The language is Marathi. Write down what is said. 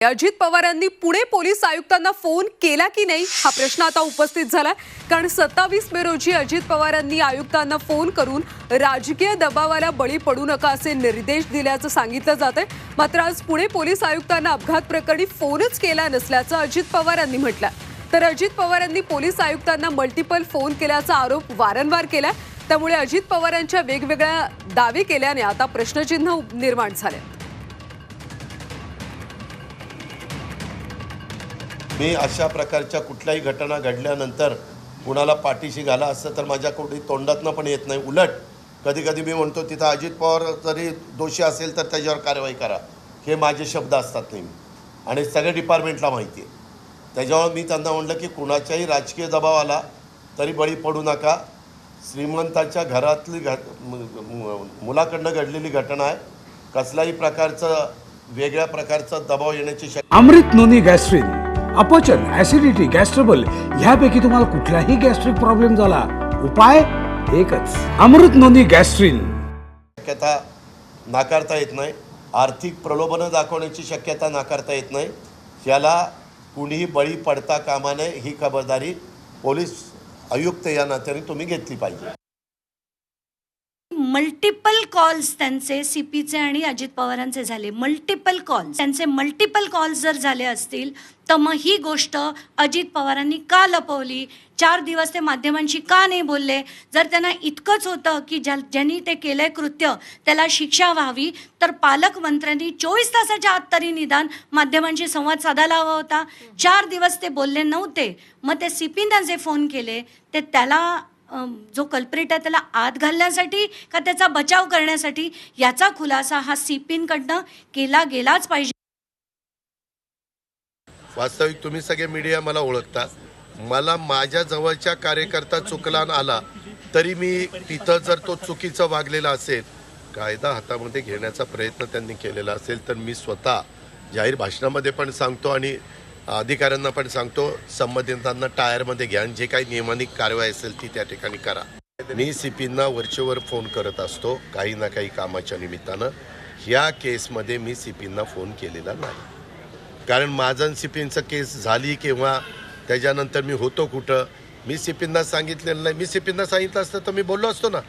अजित पवारांनी पुणे पोलीस आयुक्तांना फोन केला की नाही हा प्रश्न आता उपस्थित झाला कारण सत्तावीस मे रोजी अजित पवारांनी आयुक्तांना फोन करून राजकीय दबावाला बळी पडू नका असे निर्देश दिल्याचं सांगितलं जात आहे मात्र आज पुणे पोलीस आयुक्तांना अपघात प्रकरणी फोनच केला नसल्याचं अजित पवारांनी म्हटलं तर अजित पवारांनी पोलीस आयुक्तांना मल्टिपल फोन केल्याचा आरोप वारंवार केला त्यामुळे अजित पवारांच्या वेगवेगळ्या दावे केल्याने आता प्रश्नचिन्ह निर्माण झाले मी अशा प्रकारच्या कुठल्याही घटना घडल्यानंतर कुणाला पाठीशी घाला असतं तर माझ्या कुठे तोंडातनं पण येत नाही. उलट कधी कधी मी म्हणतो तिथं अजित पवार जरी दोषी असेल तर त्याच्यावर कारवाई करा. हे माझे शब्द असतात नेहमी. आणि सगळ्या डिपार्टमेंटला माहिती आहे. त्याच्यामुळे मी त्यांना म्हणलं की कुणाच्याही राजकीय दबाव आला तरी बळी पडू नका. श्रीमंताच्या घरातली घ मुलाकडनं घडलेली घटना आहे. कसल्याही प्रकारचं वेगळ्या प्रकारचा दबाव येण्याची शक्यता अमृत नोनी गॅस्ट्रिन अपचन ऍसिडिटी गॅस्ट्रबल ह्यापैकी तुम्हाला कुठलाही गॅस्ट्रिक प्रॉब्लेम झाला. उपाय एकच. अमृत नोंदी गॅस्ट्रिन शक्यता नाकारता येत नाही. आर्थिक प्रलोभनं दाखवण्याची शक्यता नाकारता येत नाही. याला कुणीही बळी पडता कामा नये ही खबरदारी पोलीस आयुक्त या नात्याने तुम्ही घेतली पाहिजे. मल्टिपल कॉल्स त्यांचे सीपीचे आणि अजित पवारांचे झाले. मल्टिपल कॉल्स त्यांचे मल्टिपल कॉल्स जर झाले असतील तर मग ही गोष्ट अजित पवारांनी का लपवली? चार दिवस ते माध्यमांशी का नाही बोलले? जर त्यांना इतकंच होतं की ज्या ज्यांनी ते केलंय कृत्य त्याला शिक्षा व्हावी तर पालकमंत्र्यांनी चोवीस तासाच्या आत तरी निदान माध्यमांशी संवाद साधायला हवा होता. चार दिवस ते बोलले नव्हते. मग ते सीपींना जे फोन केले ते त्याला जो कल्प्रेट आहे त्याला आत घालण्यासाठी का त्याचा बचाव करण्यासाठी? याचा खुलासा हा सीपींकडनं केला गेलाच पाहिजे. वास्तविक तुम्ही सगळे मीडिया मला ओळखता मला माझ्या जवळच्या कार्यकर्ता चुकला न आला तरी मी तिथं जर तो चुकीचं वागलेला असेल कायदा हातामध्ये घेण्याचा प्रयत्न त्यांनी केलेला असेल तर मी स्वतः जाहीर भाषणामध्ये पण सांगतो आणि अधिकाऱ्यांना पण सांगतो संबंधितांना टायरमध्ये घ्या आणि जे काही नियमानिक कारवाई असेल ती त्या ठिकाणी करा. मी सी पींना वरचेवर फोन करत असतो काही ना काही कामाच्या निमित्तानं. ह्या केसमध्ये मी सी पींना फोन केलेला नाही. कारण माझं सिपींचं केस झाली किंवा त्याच्यानंतर मी होतो कुठं मी सिपींना सांगितलेलं नाही. मी सिपींना सांगितलं असतं तर मी बोललो असतो ना.